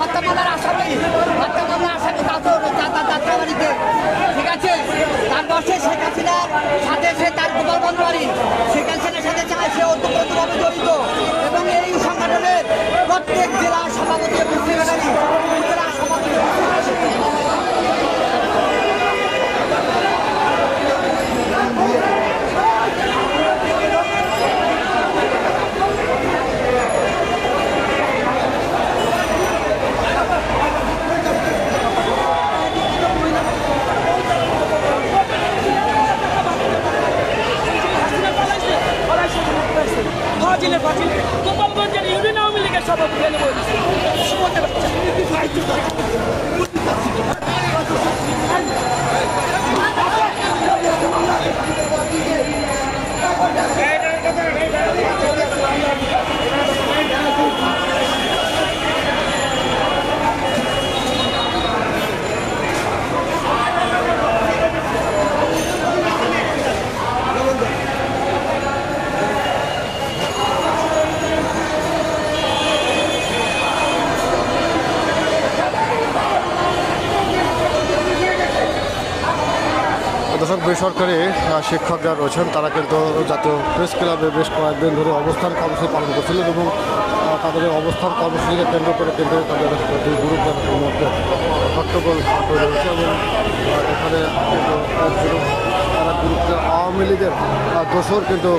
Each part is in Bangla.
হত্যা মামলার আসামি হত্যা মামলার আসামি তাদের যাত্রাবাড়িতে ঠিক আছে তার বসে শেখ সাথে সে তার গোপাল বন্ধুয়ারি শেখ হাসিনার সাথে চায় সে জড়িত এবং এই সংগঠনের প্রত্যেক জেলা সভাপতি মুসলিম একাডেমি জেলা সভাপতি ফাজিলে ফাজিলে গোপালগঞ্জের ইউনিয়ন আওয়ামী লীগের সভাপতি এনে বলছে সুমনের বাচ্চা। দর্শক, বেসরকারি শিক্ষক যারা রয়েছেন। তারা কিন্তু জাতীয় প্রেস ক্লাবে বেশ কয়েকদিন ধরে অবস্থান কর্মসূচি পালন করছিলেন এবং তাদের অবস্থান কর্মসূচিকে কেন্দ্র করে কিন্তু তাদের দুই গ্রুপের মধ্যে হট্টগোল তৈরি হয়েছে এবং এখানে তারা গ্রুপের আওয়ামী লীগের দোসর কিন্তু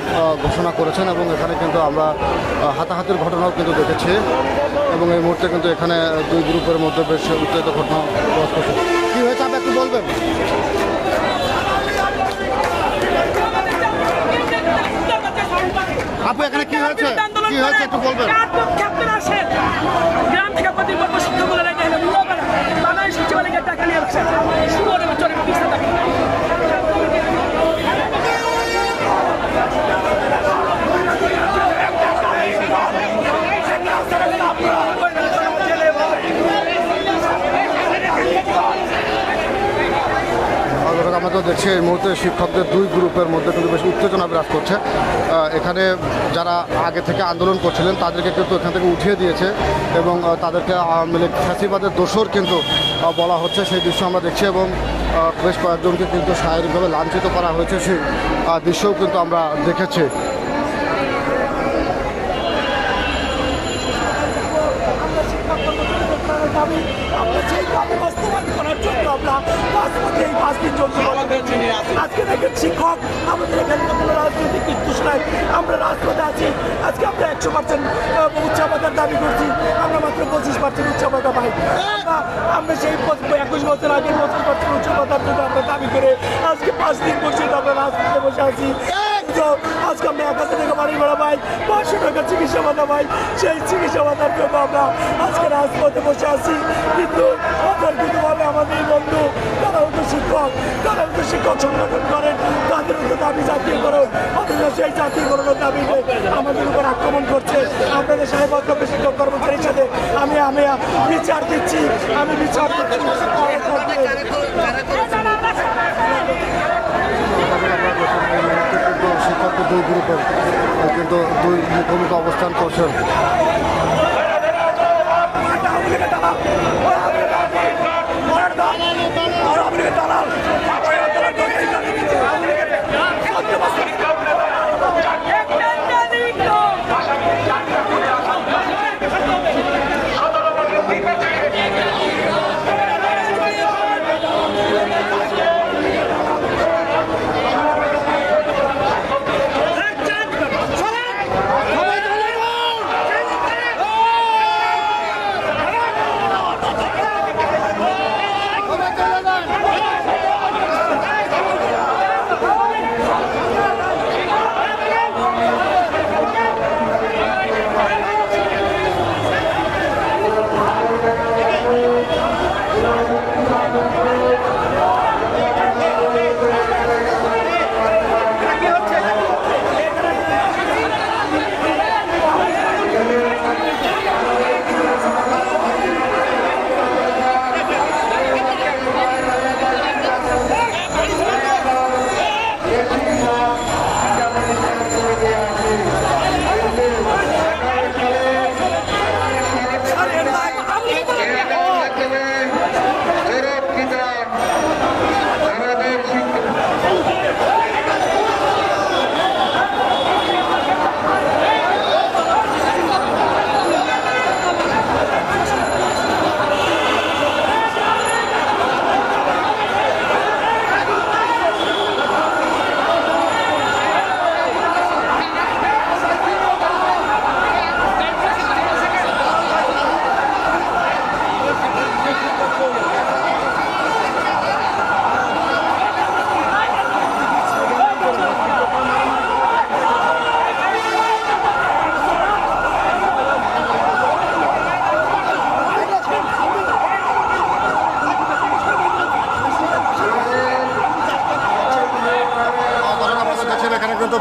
ঘোষণা করেছেন এবং এখানে কিন্তু আমরা হাতাহাতির ঘটনাও কিন্তু দেখেছি এবং এই মুহূর্তে কিন্তু এখানে দুই গ্রুপের মধ্যে বেশ উত্তেজিত ঘটনা কী হয়েছে, আপনি একটু বলবেন? আপু এখানে কি হয়েছে? কি হয়েছে একটু বলবেন? গ্রাম থেকে শিক্ষকগুলো রেখে এলো মূল্যবান বাংলাদেশ সচিবালয়ের টাকা নিয়ে পিছিয়ে থাকে দর্শক, আমরা এই মুহূর্তে শিক্ষকদের দুই গ্রুপের মধ্যে কিন্তু বেশ উত্তেজনা বিরাজ করছে। এখানে যারা আগে থেকে আন্দোলন করছিলেন, তাদেরকে কিন্তু এখান থেকে উঠিয়ে দিয়েছে এবং তাদেরকে আওয়ামী লীগ ফ্যাসিবাদের দোষর কিন্তু বলা হচ্ছে। সেই দৃশ্য আমরা দেখছি এবং বেশ কয়েকজনকে কিন্তু শারীরিকভাবে লাঞ্ছিত করা হয়েছে। সেই দৃশ্যও কিন্তু আমরা দেখেছি। পাঁচ দিন আজকে শিক্ষক, আমাদের এখানে রাজনৈতিক আমরা রাজপথে আছি। আজকে আমরা একশো পার্সেন্ট উচ্চাবাদার দাবি করছি। আমরা মাত্র পঁচিশ পার্সেন্ট উচ্চাবাদা পাই। আমরা সেই একুশ বছর আগে পঁচিশ পার্সেন্ট আমরা দাবি করে আজকে পাঁচ দিন পর্যন্ত আমরা রাজপথে বসে আছি। আজকে আমরা এক হাজার বাড়ি ভাড়া পাই পাঁচশো টাকা চিকিৎসা ভাতা পাই সেই চিকিৎসা ভাতার জন্য আমরা আজকে রাজপথে বসে আছি। কিন্তু অতর্কিতভাবে আমাদের বন্ধু তারাও তো শিক্ষক তারাও তো শিক্ষক সংগঠন করেন তাদেরও তো দাবি জাতীয়করণ অথচ সেই জাতীয়করণের দাবি আমাদের উপর আক্রমণ করছে। আপনাদের সাহেব বক্তব্য শিক্ষক কর্মচারীর সাথে আমি আমি বিচার দিচ্ছি, আমি বিচার দিচ্ছি। কিন্তু দুই গ্রুপের কিন্তু দুই মুখোমুখি অবস্থান করছেন দালাল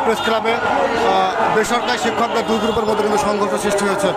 প্রেস ক্লাবে বেসরকারি শিক্ষকদের দুই গ্রুপের মধ্যে কিন্তু সংঘর্ষ সৃষ্টি হয়েছে।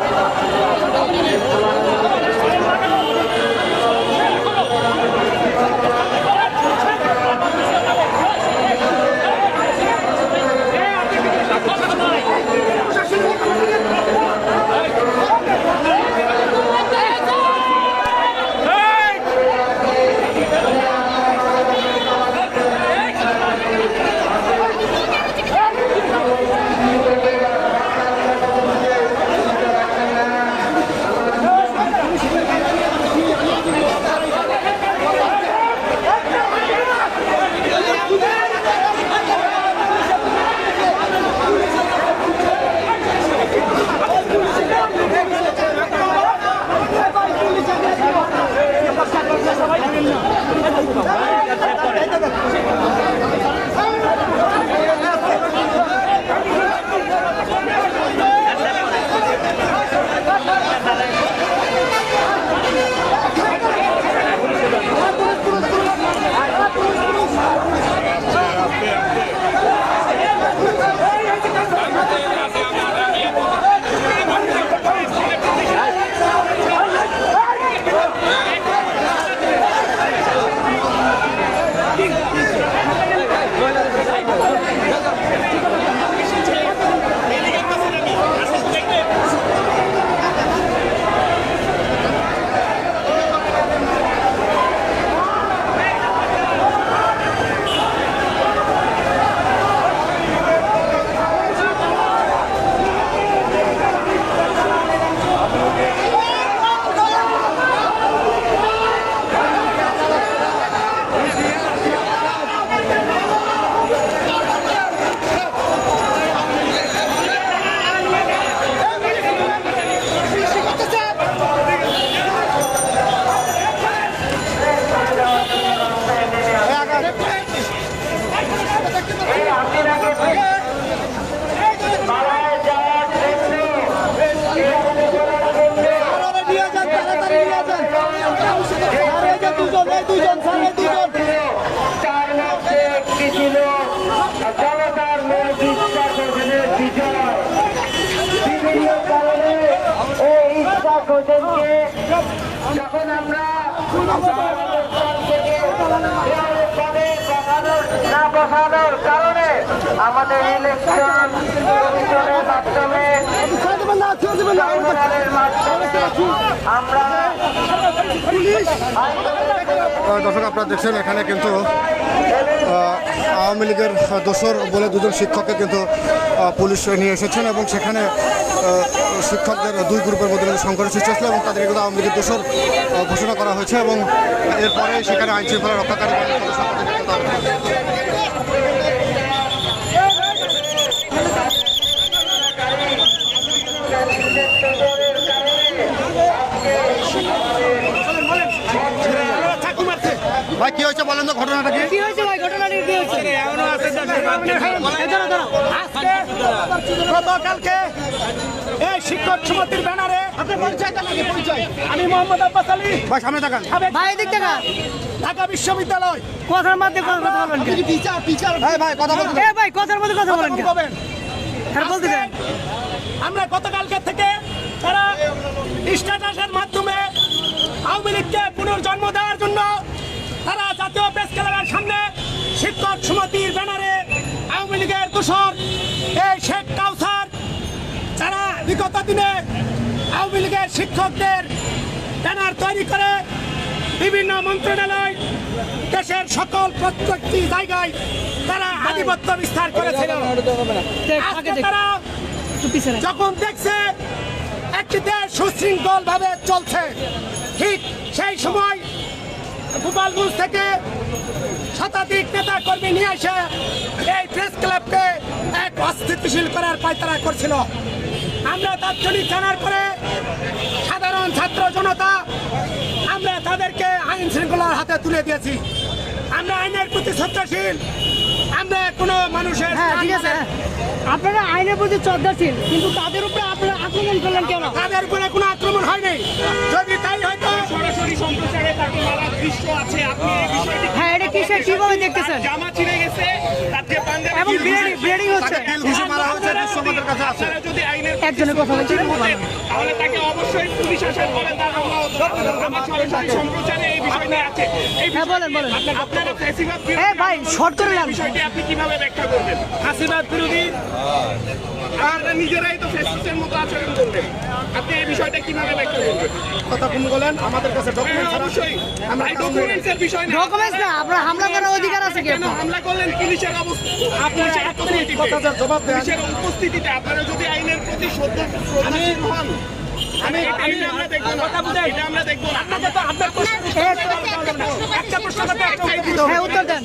বসানোর আমাদের ইলেকশন কমিশনের মাধ্যমে আমরা দর্শক, আপনারা দেখছেন, এখানে কিন্তু আওয়ামী লীগের দোসর বলে দুজন শিক্ষককে কিন্তু পুলিশ নিয়ে এসেছেন এবং সেখানে শিক্ষকদের দুই গ্রুপের মধ্যে সংঘর্ষ সৃষ্টি হয়েছিল এবং তাদের কিন্তু আওয়ামী লীগের দোসর ঘোষণা করা হয়েছে এবং এরপরে সেখানে আইন শৃঙ্খলা রক্ষাকারী তাদের কিন্তু তার- ভাই কি হয়েছে বলেন তো ঘটনাটা কি? কি হয়েছে ভাই? ঘটনাটি কি হয়েছে? গতকালকে এই শিক্ষক সমিতির ব্যানারে আমি মোহাম্মদ আব্বাস আলী। ভাই সামনে সাবেক ভাই এদিক থেকে ঢাকা বিশ্ববিদ্যালয়। কথার মধ্যে কথা বলেন? টিচার টিচার ভাই ভাই কথা বলতে এ ভাই কথার মধ্যে কথা বলেন হ্যাঁ আমরা গতকালকে থেকে তারা স্ট্যাটাসের মাধ্যমে আওয়ামী লীগকে পুনর্জন্ম দেওয়ার জন্য তারা জাতীয় প্রেস ক্লাবের সামনে শিক্ষক সমিতির ব্যানারে আওয়ামী লীগের দূষণ এই শেখ কাউসার। তারা বিগত দিনে আওয়ামী লীগের শিক্ষকদের ব্যানার তৈরি করে বিভিন্ন মন্ত্রণালয় দেশের সকল প্রত্যেকটি জায়গায় তারা আধিপত্য বিস্তার করেছিল। তারা যখন দেখছে একটি দেশ সুশৃঙ্খল ভাবে চলছে ঠিক সেই সময় গোপালগঞ্জ থেকে শতাধিক নেতা কর্মী নিয়ে এসে এই প্রেস ক্লাবকে এক অস্থিতিশীল করার পায়তারা করছিল। আমরা তাৎক্ষণিক জানার পরে সাধারণ ছাত্র জনতা, আমরা তাদেরকে আইন শৃঙ্খলার হাতে তুলে দিয়েছি। আমরা আইনের প্রতি শ্রদ্ধাশীল। আমরা কোনো মানুষের হ্যাঁ ঠিক আছে হ্যাঁ। আপনারা আইনের প্রতি শ্রদ্ধাশীল কিন্তু তাদের উপরে আপনারা আক্রমণ করলেন কেন? তাদের উপরে কোনো আক্রমণ হয়নি। যদি তাই হয়তো সরাসরি সম্প্রচারে তাকে মারার দৃশ্য আছে। আপনি এই বিষয়টি হ্যাঁ এটা কিসের কীভাবে দেখতেছেন? জামা ছিঁড়ে গেছে। তাকে পাঞ্জাবি এবং ব্রিডিং হচ্ছে আপনারা যদি আইনের একজনের কথা বলছি তাহলে তাকে অবশ্যই পুলিশ আসার পরে তার আমার সরাসরি সম্প্রচারে এই বিষয়টি আছে। এই হ্যাঁ, বলেন, বলেন। আপনারা- আপনারা ফ্যাসিবাদ বিরোধী এ ভাই শর্ট করে নেন বিষয়টি আপনি কীভাবে ব্যাখ্যা করবেন? ফাঁসিবাদ বিরোধী? আপনারা নিজেরাই তো ফ্যাসিস্টের মতো আচরণ করলেন। আপনি এই বিষয়টা কীভাবে ব্যাখ্যা করবেন? কথা বলেন আমাদের কাছে হ্যাঁ, অবশ্যই। আমরা ডকুমেন্টসের বিষয় না। ডকুমেন্টস না আপনার হামলা করার অধিকার আছে কি কেন হামলা করলেন? পুলিশের অবস্থা জবাব দেন। পুলিশের উপস্থিতিতে আপনারা যদি আইনের প্রতি শ্রদ্ধা শ্রদ্ধাশীল হন আমি এটা আমরা দেখব না এটা আমরা দেখব না আপনাকে তো আপনার একটা প্রশ্ন করতে হ্যাঁ উত্তর দেন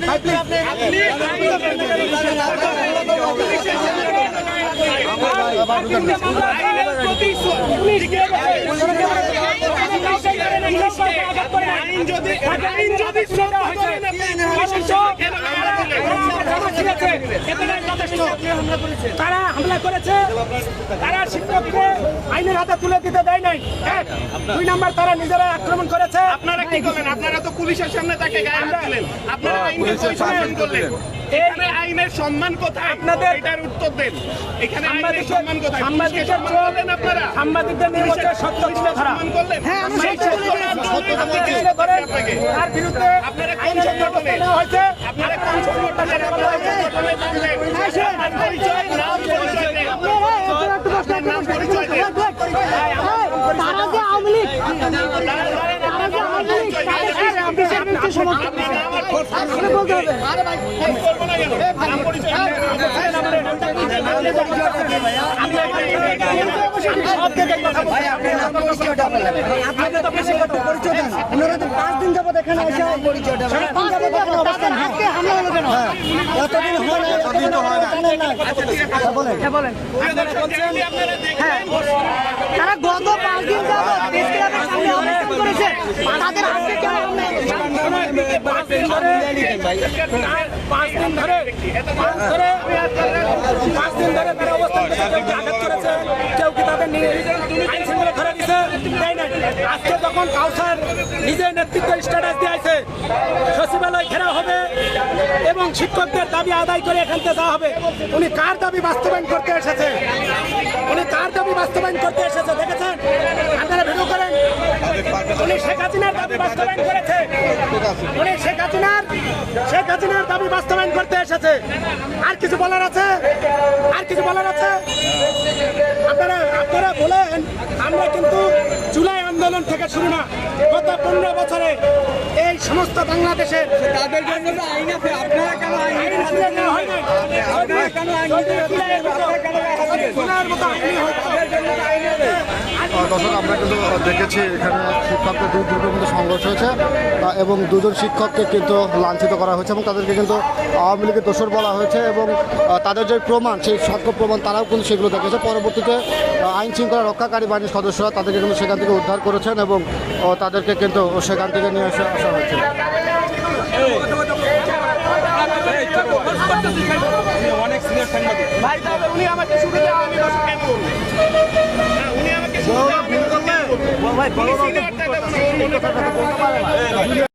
আইনের প্রতি আইন যদি আইন যদি শ্রদ্ধা করেন আপনি কেন তারা হামলা করেছে। তারা শিক্ষককে আইনের হাতে তুলে দিতে দেয় নাই। এক। দুই নাম্বার তারা নিজেরা আক্রমণ করেছে। আপনারা কি করলেন আপনারা তো পুলিশের সামনে তাকে গায়ে দিলেন। আপনারা আইনের পরিচালন করলেন। এখানে আইনের সম্মান কোথায়? আপনাদের এটার উত্তর দেন। এখানে আইনের সম্মান কোথায়? পুলিশকে সম্মান করলেন আপনারা? সাংবাদিকদের বলছে সত্য তুলে ধরা হ্যাঁ, সেই সত্য তুলে ধরেন আপনাকে। তার বিরুদ্ধে আপনারা কোন ব্যবস্থা হয়েছে। আপনারা কোন সংগঠনের আপনারা সংগঠনে থাকলেন? নাম পরিচয়, নাম পরিচয় দেন। আপনার নাম পরিচয় দেন। তারা যে আওয়ামী লীগ তারা যে আওয়ামী লীগ তাদের সমর্থন বলতে হবে কেন? নাম পরিচয় দেন। ওনারা তো পাঁচ দিন যাবত এখানে এসে পরিচয়টা পাঁচ দিন যাবত আজকে হামলা হলো কেন এতদিন হয় না এতদিন হয় না জানেন বলেন হ্যাঁ বলেন। আপনারা দেখলেন, তারা গত পাঁচ দিন যাবত প্রেস ক্লাবের সামনে অবস্থান করেছে। তাদের আজকে কেন পাঁচ দিন ধরে পাঁচ দিন ধরে পাঁচ দিন ধরে তারা অবস্থান করেছে। কেউ কি তাদের নিয়ে আইন শৃঙ্খলা ধরে দিছে তাই না আজকে যখন কাউসার নিজের নেতৃত্বের স্ট্যাটাস দিয়েছে, সচিবালয় ঘেরা হবে এবং শিক্ষকদের দাবি আদায় করে এখান থেকে যাওয়া হবে। উনি কার দাবি বাস্তবায়ন করতে এসেছে? উনি কার দাবি বাস্তবায়ন করতে এসেছে? দেখেছেন? আপনারা ভিডিও করেন। উনি শেখ হাসিনার দাবি বাস্তবায়ন করেছে। উনি শেখ হাসিনার শেখ হাসিনার দাবি বাস্তবায়ন করতে এসেছে। আর কিছু বলার আছে? আর কিছু বলার আছে? আপনারা আপনারা বলেন, আমরা কিন্তু থেকে শুরু না। গত পনেরো বছরে এই সমস্ত বাংলাদেশের তাদের জন্য আইন আছে। আপনারা কেন আইন হয় দর্শক, আমরা কিন্তু দেখেছি এখানে শিক্ষকদের দুই দুটোর মধ্যে সংঘর্ষ হয়েছে এবং দুজন শিক্ষককে কিন্তু লাঞ্ছিত করা হয়েছে এবং তাদেরকে কিন্তু আওয়ামী লীগের দোষর বলা হয়েছে এবং তাদের যে প্রমাণ, সেই সাক্ষ্য প্রমাণ, তারাও কিন্তু সেগুলো দেখেছে। পরবর্তীতে আইন শৃঙ্খলা রক্ষাকারী বাহিনীর সদস্যরা তাদেরকে কিন্তু সেখান থেকে উদ্ধার করেছেন এবং তাদেরকে কিন্তু সেখান থেকে নিয়ে আসা হয়েছে। ভাই তাহলে উনি আমাকে শুরুতে আওয়ামী দোষ কেন বললেন? হ্যাঁ, উনি আমাকে শুরুতে আওয়ামী দোষ কেন কথা বলতে পারে না।